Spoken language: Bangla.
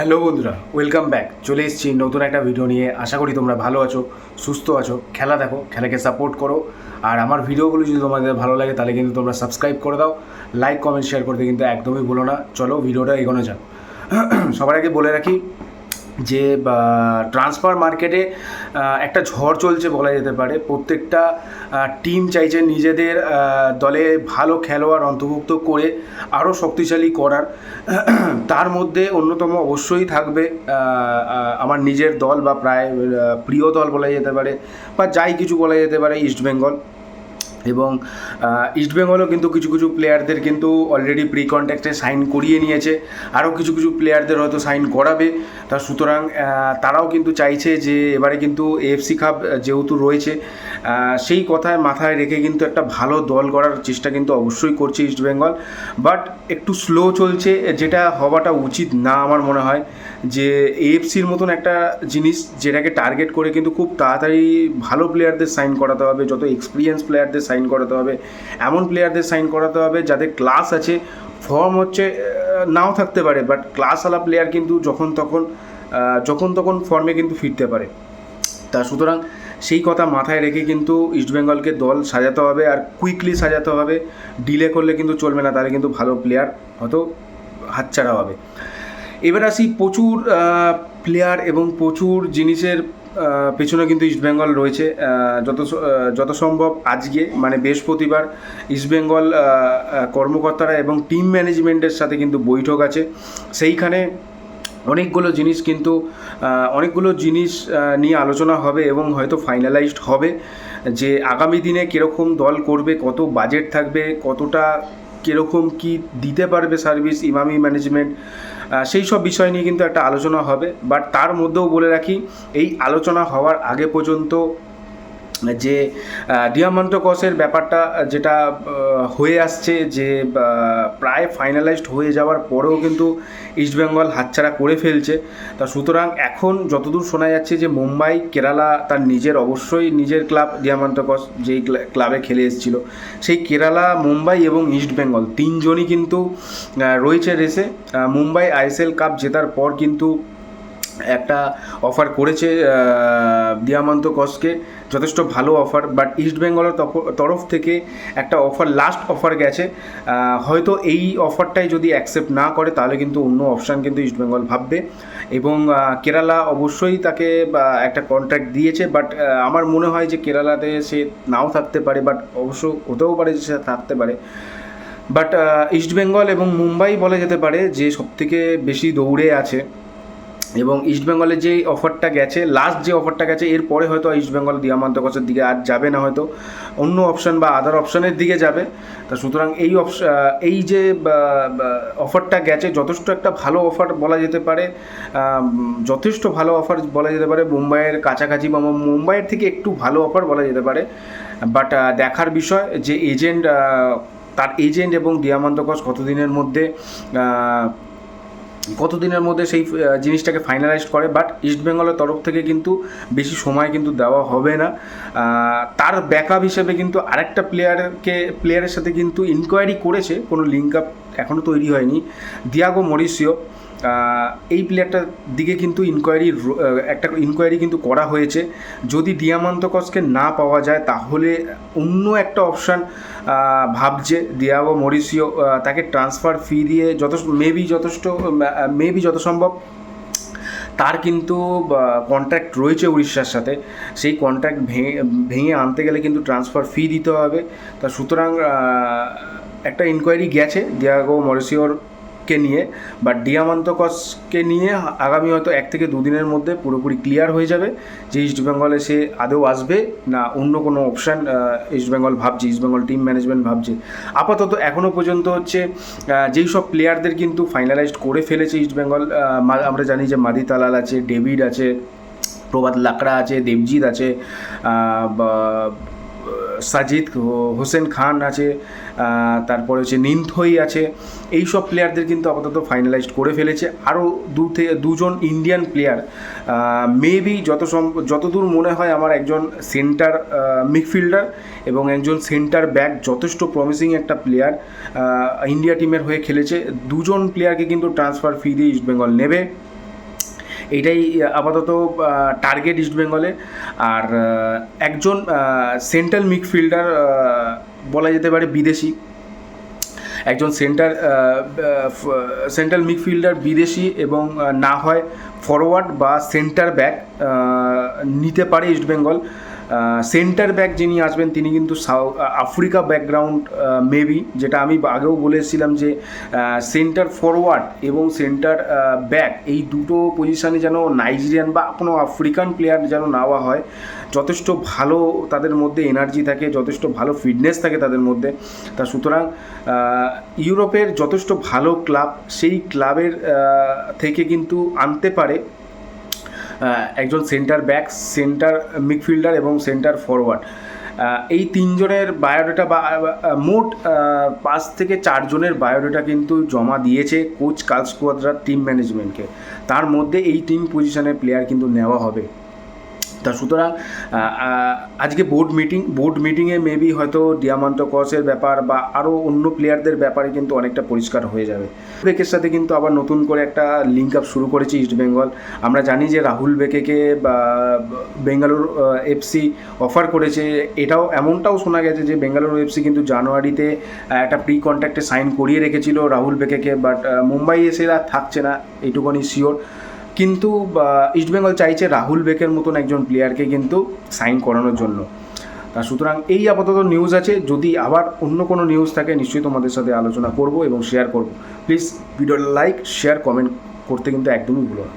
হ্যালো বন্ধুরা ওয়েলকাম ব্যাক চলে এসেছি নতুন একটা ভিডিও নিয়ে। আশা করি তোমরা ভালো আছো, সুস্থ আছো। খেলা দেখো, খেলাকে সাপোর্ট করো। আর আমার ভিডিওগুলো যদি তোমাদের ভালো লাগে, তাহলে কিন্তু তোমরা সাবস্ক্রাইব করে দাও। লাইক কমেন্ট শেয়ার করতে কিন্তু একদমই ভুলো না। চলো ভিডিওটা এগোনো যাও সবার আগে বলে রাখি যে ট্রান্সফার মার্কেটে একটা ঝড় চলছে বলা যেতে পারে। প্রত্যেকটা টিম চাইছে নিজেদের দলে ভালো খেলোয়াড় অন্তর্ভুক্ত করে আরও শক্তিশালী করার। তার মধ্যে অন্যতম অবশ্যই থাকবে আমার নিজের দল বা প্রায় প্রিয় দল বলা যেতে পারে, বা যাই কিছু বলা যেতে পারে ইস্টবেঙ্গল এবং ইস্টবেঙ্গলও কিন্তু কিছু কিছু প্লেয়ারদের কিন্তু অলরেডি প্রি কন্ট্যাক্টে সাইন করিয়ে নিয়েছে। আরও কিছু কিছু প্লেয়ারদের হয়তো সাইন করাবে। তা সুতরাং তারাও কিন্তু চাইছে যে এবারে কিন্তু এএফসি কাপ যেহেতু রয়েছে সেই কথায় মাথায় রেখে কিন্তু একটা ভালো দল গড়ার চেষ্টা কিন্তু অবশ্যই করছে ইস্টবেঙ্গল বাট একটু স্লো চলছে, যেটা হওয়াটা উচিত না আমার মনে হয়। যে এএফসির মতন একটা জিনিস যেটাকে টার্গেট করে কিন্তু খুব তাড়াতাড়ি ভালো প্লেয়ারদের সাইন করাতে হবে, যত এক্সপিরিয়েন্স প্লেয়ারদের সাইন করাতে হবে, এমন প্লেয়ারদের সাইন করাতে হবে যাদের ক্লাস আছে ফর্ম হচ্ছে নাও থাকতে পারে বাট ক্লাসওয়ালা প্লেয়ার কিন্তু যখন তখন যখন তখন ফর্মে কিন্তু ফিরতে পারে। তা সুতরাং সেই কথা মাথায় রেখে কিন্তু ইস্টবেঙ্গলকে দল সাজাতে হবে আর কুইকলি সাজাতে হবে। ডিলে করলে কিন্তু চলবে না, তাহলে কিন্তু ভালো প্লেয়ার হয়তো হাতছাড়া হবে। এবার আসি প্রচুর প্লেয়ার এবং প্রচুর জিনিসের পেছনে কিন্তু ইস্টবেঙ্গল রয়েছে। যত যত সম্ভব আজকে মানে বৃহস্পতিবার ইস্টবেঙ্গল কর্মকর্তারা এবং টিম ম্যানেজমেন্টের সাথে কিন্তু বৈঠক আছে। সেইখানে অনেকগুলো জিনিস কিন্তু অনেকগুলো জিনিস নিয়ে আলোচনা হবে এবং হয়তো ফাইনালাইজড হবে। যে আগামী দিনে কীরকম দল করবে, কত বাজেট থাকবে, কতটা কীরকম কি দিতে পারবে সার্ভিস ইমামি ম্যানেজমেন্ট সেই সব বিষয় নিয়ে কিন্তু একটা আলোচনা হবে। বাট তার মধ্যেও বলে রাখি, এই আলোচনা হওয়ার আগে পর্যন্ত যে ডিয়ামান্ট কসের ব্যাপারটা যেটা হয়ে আসছে যে প্রায় ফাইনালাইজড হয়ে যাওয়ার পরেও কিন্তু ইস্টবেঙ্গল হাতছাড়া করে ফেলছে। তা সুতরাং এখন যতদূর শোনা যাচ্ছে যে, মুম্বাই, কেরালা তার নিজের, অবশ্যই নিজের ক্লাব ডিয়ামান্ট কস যেই ক্লাবে খেলে এসেছিল, সেই কেরালা, মুম্বাই এবং ইস্টবেঙ্গল তিনজনই কিন্তু রয়েছে রেসে মুম্বাই আইএসএল কাপ জেতার পর কিন্তু একটা অফার করেছে দিয়ামান্ত কসকে। যথেষ্ট ভালো অফার বাট ইস্টবেঙ্গলের তরফ থেকে একটা অফার লাস্ট অফার গেছে। হয়তো এই অফারটাই যদি অ্যাকসেপ্ট না করে, তাহলে কিন্তু অন্য অপশান কিন্তু ইস্টবেঙ্গল ভাববে। এবং কেরালা অবশ্যই তাকে একটা কন্ট্রাক্ট দিয়েছে বাট আমার মনে হয় যে কেরালাতে সে নাও থাকতে পারে বাট অবশ্য হতেও পারে যে সে থাকতে পারে। বাট ইস্টবেঙ্গল এবং মুম্বাই বলা যেতে পারে, যে সবথেকে বেশি দৌড়ে আছে। এবং ইস্টবেঙ্গলের যে অফারটা গেছে লাস্ট যে অফারটা গেছে এরপরে হয়তো ইস্টবেঙ্গল দিয়ামান্তকসের দিকে আর যাবে না হয়তো। অন্য অপশান বা আদার অপশনের দিকে যাবে। তা সুতরাং এই এই যে অফারটা গেছে, যথেষ্ট একটা ভালো অফার বলা যেতে পারে। যথেষ্ট ভালো অফার বলা যেতে পারে। মুম্বাইয়ের কাছাকাছি বা মুম্বাইয়ের থেকে একটু ভালো অফার বলা যেতে পারে। বাট দেখার বিষয় যে এজেন্ট তার এজেন্ট এবং দিয়ামান্তকস কতদিনের মধ্যে কতদিনের মধ্যে সেই জিনিসটাকে ফাইনালাইজ করে বাট ইস্টবেঙ্গলের তরফ থেকে কিন্তু বেশি সময় কিন্তু দেওয়া হবে না। তার ব্যাকআপ হিসেবে কিন্তু আরেকটা প্লেয়ারকে প্লেয়ারের সাথে কিন্তু ইনকোয়ারি করেছে, কোনো লিঙ্ক আপ এখনও তৈরি হয়নি। দিয়াগো মরিসিও এই প্লেয়ারটার দিকে কিন্তু ইনকোয়ারি একটা ইনকোয়ারি কিন্তু করা হয়েছে। যদি ডিয়ামান্তকসকে না পাওয়া যায়, তাহলে অন্য একটা অপশান ভাবছে দিয়াগো মরিসিও তাকে ট্রান্সফার ফি দিয়ে যথেষ্ট মেবি যথেষ্ট মেবি যত সম্ভব। তার কিন্তু কন্ট্রাক্ট রয়েছে উড়িষ্যার সাথে। সেই কন্ট্রাক্ট ভেঙে ভেঙে আনতে গেলে কিন্তু ট্রান্সফার ফি দিতে হবে। তা সুতরাং একটা ইনকোয়ারি গেছে দিয়াগো মরিসিওরকে নিয়ে বাট ডিয়ামান্তকসকে নিয়ে আগামী হয়তো এক থেকে দুদিনের মধ্যে পুরোপুরি ক্লিয়ার হয়ে যাবে যে ইস্ট ইস্টবেঙ্গলে সে আদৌ আসবে না অন্য কোনো অপশান ইস্টবেঙ্গল ভাবছে ইস্টবেঙ্গল টিম ম্যানেজমেন্ট ভাবছে। আপাতত এখনও পর্যন্ত হচ্ছে যেই সব প্লেয়ারদের কিন্তু ফাইনালাইজড করে ফেলেছে ইস্টবেঙ্গল আহ, মা- আমরা জানি যে মাদি তালাল আছে ডেভিড আছে প্রভাত লাকড়া আছে দেবজিৎ আছে সাজিদ, হোসেন খান আছে তারপরে হচ্ছে নিন্থই আছে। এই সব প্লেয়ারদের কিন্তু আপাতত ফাইনালাইজড করে ফেলেছে। আরও দু থেকে দুজন ইন্ডিয়ান প্লেয়ার মেবি যত যতদূর মনে হয় আমার একজন সেন্টার মিডফিল্ডার এবং একজন সেন্টার ব্যাক যথেষ্ট প্রমিসিং একটা প্লেয়ার ইন্ডিয়া টিমের হয়ে খেলেছে। দুজন প্লেয়ারকে কিন্তু ট্রান্সফার ফি দিয়ে ইস্টবেঙ্গল নেবে। এইটাই আপাতত টার্গেট ইস্ট বেঙ্গলে আর একজন সেন্ট্রাল মিডফিল্ডার বলা যেতে পারে বিদেশি। একজন সেন্টার সেন্ট্রাল মিডফিল্ডার বিদেশি এবং না হয় ফরওয়ার্ড বা সেন্টার ব্যাক নিতে পারে ইস্টবেঙ্গল সেন্টার ব্যাক যিনি আসবেন, তিনি কিন্তু সাউ- আফ্রিকা ব্যাকগ্রাউন্ড মেবি যেটা আমি আগেও বলেছিলাম যে সেন্টার ফরওয়ার্ড এবং সেন্টার ব্যাক এই দুটো পজিশানে যেন নাইজেরিয়ান বা কোনো আফ্রিকান প্লেয়ার যেন নেওয়া হয়, যথেষ্ট ভালো তাদের মধ্যে এনার্জি থাকে, যথেষ্ট ভালো ফিটনেস থাকে তাদের মধ্যে। তা সুতরাং ইউরোপের যথেষ্ট ভালো ক্লাব সেই ক্লাবের থেকে কিন্তু আনতে পারে। একজন সেন্টার ব্যাক, সেন্টার মিডফিল্ডার এবং সেন্টার ফরওয়ার্ড এই তিনজনের বায়োডাটা বা মোট পাঁচ থেকে চারজনের বায়োডাটা কিন্তু জমা দিয়েছে কোচ কালস্কোয়াদ্রার টিম ম্যানেজমেন্টকে। তার মধ্যে এই টিম পজিশনের প্লেয়ার কিন্তু নেওয়া হবে। তা সুতরাং আজকে বোর্ড মিটিং বোর্ড মিটিংয়ে মেবি হয়তো ডিয়ামান্ত কসের ব্যাপার বা আরও অন্য প্লেয়ারদের ব্যাপারে কিন্তু অনেকটা পরিষ্কার হয়ে যাবে। বেকের সাথে কিন্তু আবার নতুন করে একটা লিঙ্ক আপ শুরু করেছে ইস্ট বেঙ্গল আমরা জানি যে রাহুল বেকেকে বা বেঙ্গালুরু এফসি অফার করেছে। এটাও এমনটাও শোনা গেছে যে বেঙ্গালোর এফসি কিন্তু জানুয়ারিতে একটা প্রি কন্ট্যাক্টে সাইন করিয়ে রেখেছিল রাহুল বেকেকে বাট মুম্বাই এসে থাকছে না, এইটুকুনি শিওর কিন্তু ইস্টবেঙ্গল চাইছে রাহুল বেকের মতন একজন প্লেয়ারকে কিন্তু সাইন করানোর জন্য। তা সুতরাং এই আপাতত নিউজ আছে। যদি আবার অন্য কোনো নিউজ থাকে, নিশ্চয়ই তোমাদের সাথে আলোচনা করব এবং শেয়ার করব। প্লিজ ভিডিওটা লাইক শেয়ার কমেন্ট করতে কিন্তু একদমই ভুলো না।